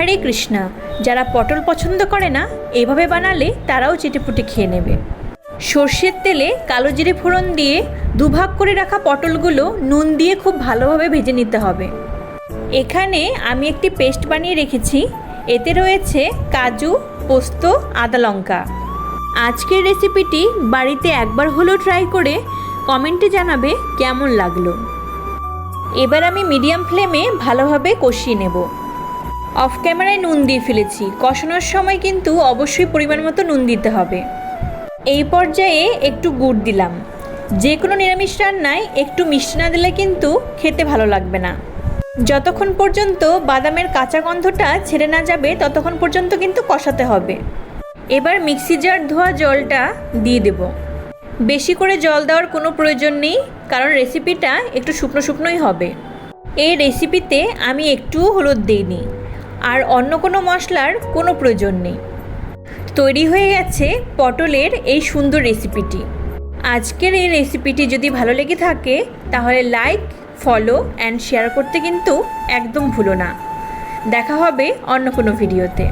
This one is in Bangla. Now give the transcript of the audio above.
হরে কৃষ্ণা। যারা পটল পছন্দ করে না, এভাবে বানালে তারাও চেটেপুটে খেয়ে নেবে। সর্ষের তেলে কালো জিরে ফোড়ন দিয়ে দুভাগ করে রাখা পটলগুলো নুন দিয়ে খুব ভালোভাবে ভেজে নিতে হবে। এখানে আমি একটি পেস্ট বানিয়ে রেখেছি। এতে রয়েছে কাজু, পোস্ত, আদা লঙ্কা। আজকের রেসিপিটি বাড়িতে একবার হলেও ট্রাই করে কমেন্টে জানাবে কেমন লাগল। এবার আমি মিডিয়াম ফ্লেমে ভালোভাবে কষিয়ে নেব। অফ ক্যামেরায় নুন দিয়ে ফেলেছি। কষানোর সময় কিন্তু অবশ্যই পরিমাণ মতো নুন দিতে হবে। এই পর্যায়ে একটু গুড় দিলাম। যে কোনো নিরামিষ রান্নায় একটু মিষ্টি না দিলে কিন্তু খেতে ভালো লাগবে না। যতক্ষণ পর্যন্ত বাদামের কাঁচা গন্ধটা ছেড়ে না যাবে, ততক্ষণ পর্যন্ত কিন্তু কষাতে হবে। এবার মিক্সি জার ধোয়া জলটা দিয়ে দেব। বেশি করে জল দেওয়ার কোনো প্রয়োজন নেই, কারণ রেসিপিটা একটু শুকনো শুকনোই হবে। এই রেসিপিতে আমি একটুও হলুদ দিইনি। আর অন্য কোনো মশলার কোনো প্রয়োজন নেই। তৈরি হয়ে গেছে পটলের এই সুন্দর রেসিপিটি। আজকের এই রেসিপিটি যদি ভালো লেগে থাকে, তাহলে লাইক, ফলো অ্যান্ড শেয়ার করতে কিন্তু একদম ভুলো না। দেখা হবে অন্য কোনো ভিডিওতে।